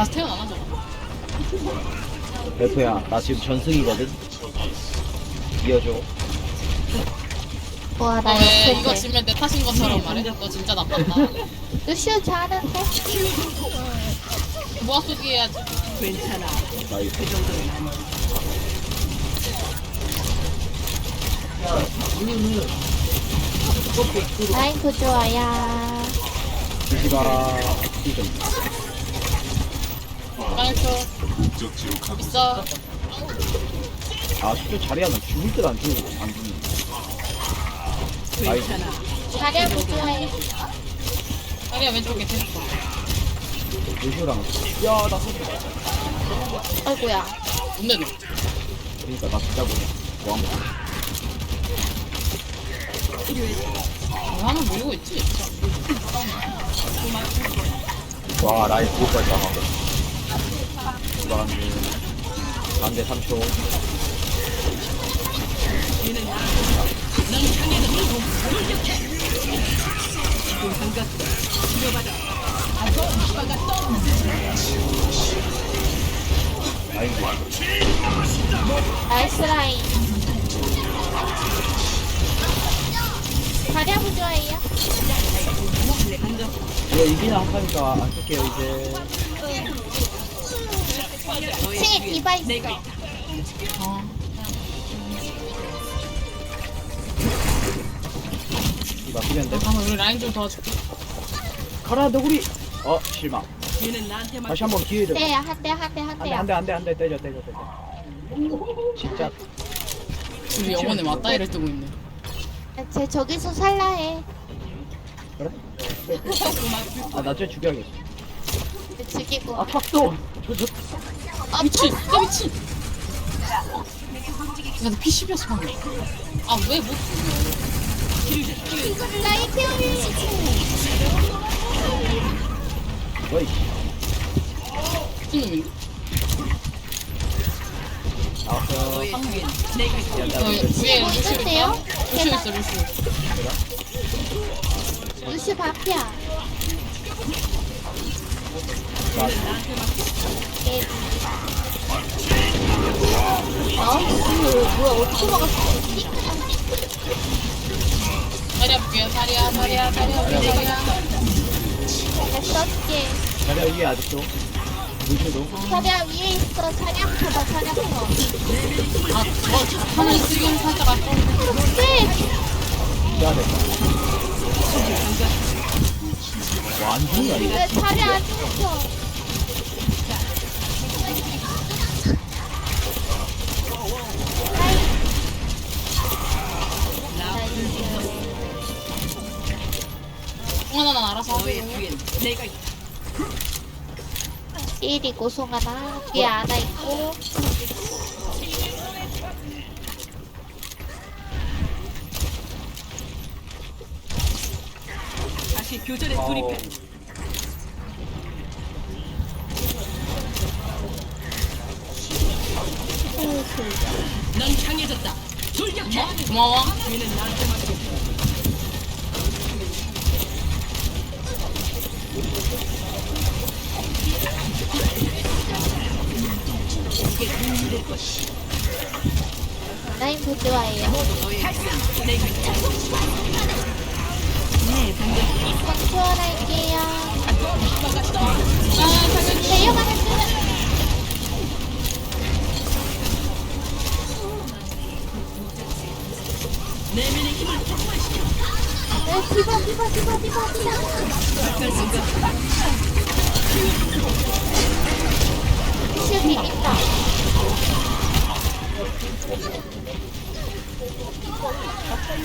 다시 태어나나 저거? 베프야 나 지금 전승이거든 이어줘 와, 나 옆에 이거 게 지면 내 탓인 것처럼 말해? 너 진짜 나빴다. 루시오 잘하는데? 모아 쏘기 해야지. 나 이거 라인 구조아야. 주시가 이좀 깡초 있어. 아 진짜 자리하면 죽을 듯안 죽고 안 죽는 나이스 자리야 구조해. 아니야 왼쪽에 됐어. 루시오랑 야 나 섰다 아이고야. 뭔데 너? 그러니까 나 진짜 보네 왕너 하나 모이고 있지? 와 라인 구까지 당하고 이거는 반대 3초 라인 구 나이스 라인. 자리야 구조아예요? 이거 이기나 한판이니까 안 쓸게요 이제 2 층에 디바 있어. 어. 이봐 필요한데 잠깐만 우리 라인 좀 도와줄게. 가라 너구리 어 실망 다시 한번 기회 줘 네, 한 대, 한 대, 한 대요. 안돼 안돼 안돼 때려 때려 때려 진짜 우리 영혼의 맞다이를 뜨고 있네. 제 저기서 살라 해. 그래? 아나쟤 죽여야겠어 죽이고. 아 탁도 저저 아 미친! 아 미친! 나도 P10이었어 방금. 아왜 못? 뭐야 이씨 무슨 놈인데? 나왔어 너 위에 뭐 루시오? 있다? 루시오 있어 루시오. 루시 바피야. 예. 뭐야, 어떻게 막았어? 다리 아플게 다리야 다리야 다리야 우리 다리야. 됐었게. 자리야 위에 아직도 루시도 차량 위에 있어. 차량 타봐, 차량 타. 아저 하늘 지금 살짝 아까운데. 네! 해야 와안 죽냐 이거 왜 차량 안 죽어? 송하나 난 알아서 하고. 일이 고 송하나 뒤에 하나 있고 다시 교전에 어, 돌입해. 넌 강해졌다. 돌격해. 고마워. 뒤는 나한테 맡 라인 폭발시켜. 네, 디바 디바 디바 디바 디바 슈 비빈다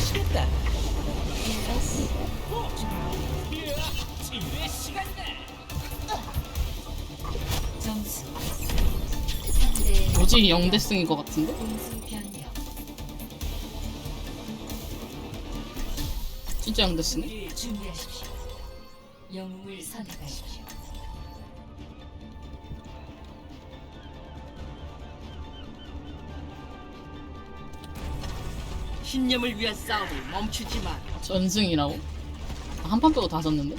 시겠다. 뭐지 영대승인 것 같은데? 진짜 영대승이? 영웅을 선택하십시오. 신념을 위한 싸움을 멈추지 마. 전승이라고? 아, 한판 빼고 다 졌는데?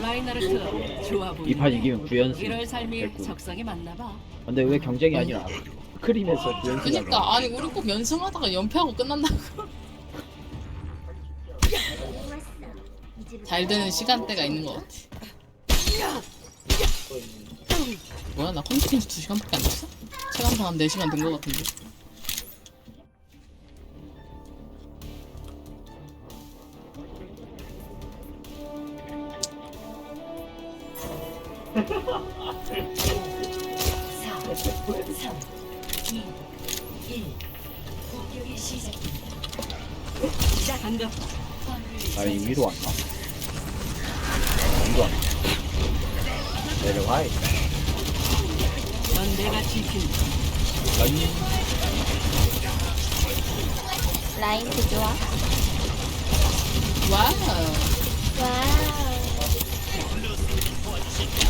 라이나르트 좋아 보이네. 이판 이기면 구연승 이럴 삶이 됐고. 적성에 맞나 봐. 근데 왜 경쟁이 아니라 크림에서 구연승 그니까 아니 우리 꼭 연승하다가 연패하고 끝난다고 잘 되는 시간대가 있는 것 같아 뭐야 나 컴퓨터 2시간밖에 안 됐어? 체감상 한 4시간 된 것 같은데 공격의 시작입니다. 방금 아니 위로 왔나? 위로 왔나? 내려와 넌 내가 지킨다. 아니 라인 좋아. 와우 와우.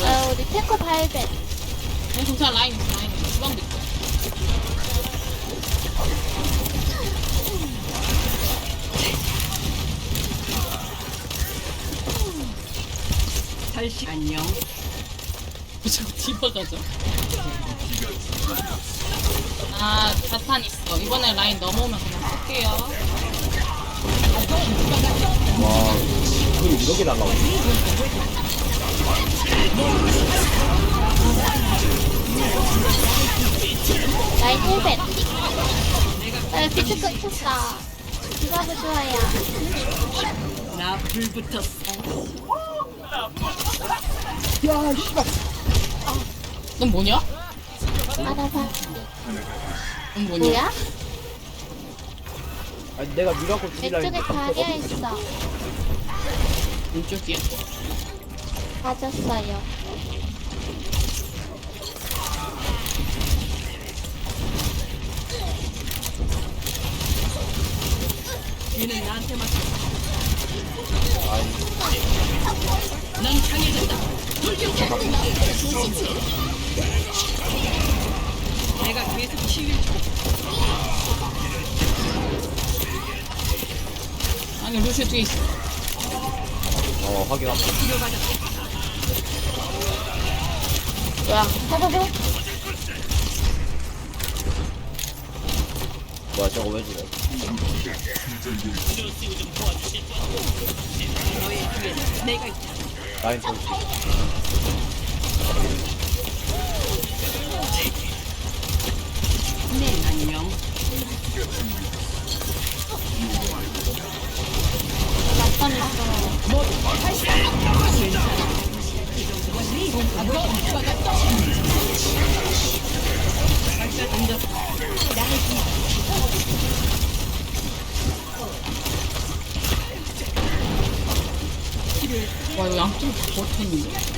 아 우리 탱커 발배. 어, 괜찮아 라인 라인 주방도 있고 안녕. 자꾸 디바 가자 아 자탄 있어 이번에 라인 넘어오면 그냥 쓸게요 와 그걸 이렇게 날라오네 라인 힐벤. 아 비트 끊겼다. 디바가 좋아요. 나 불붙었어. 야 씨발 넌 뭐냐? 뭐냐? 뭐야? 아니 내가 미라고 죽이려 왼쪽에 가려 있어. 왼쪽이야 맞았어요. 뒤는 나한테 맡겨. 넌 강해졌다. 돌격해. 내가 계속 치유해줘. 아니 루시 뒤에 있어 어 확인하고 치료받았다. 뭐야? 허허허. 뭐야 저거 왜 저래 너의 뒤엔 내가 있다. 라인 와 양쪽 다 버텼는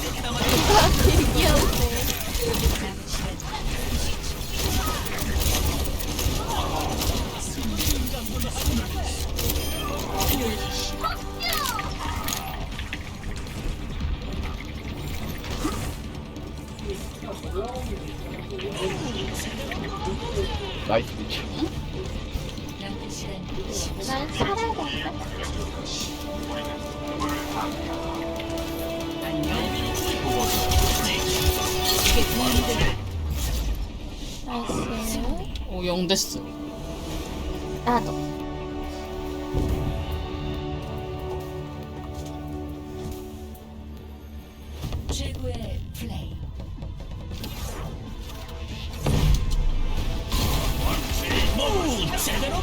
어떻게 나이스. 오, 영 됐어. 나도. 최고의 플레이. 제대로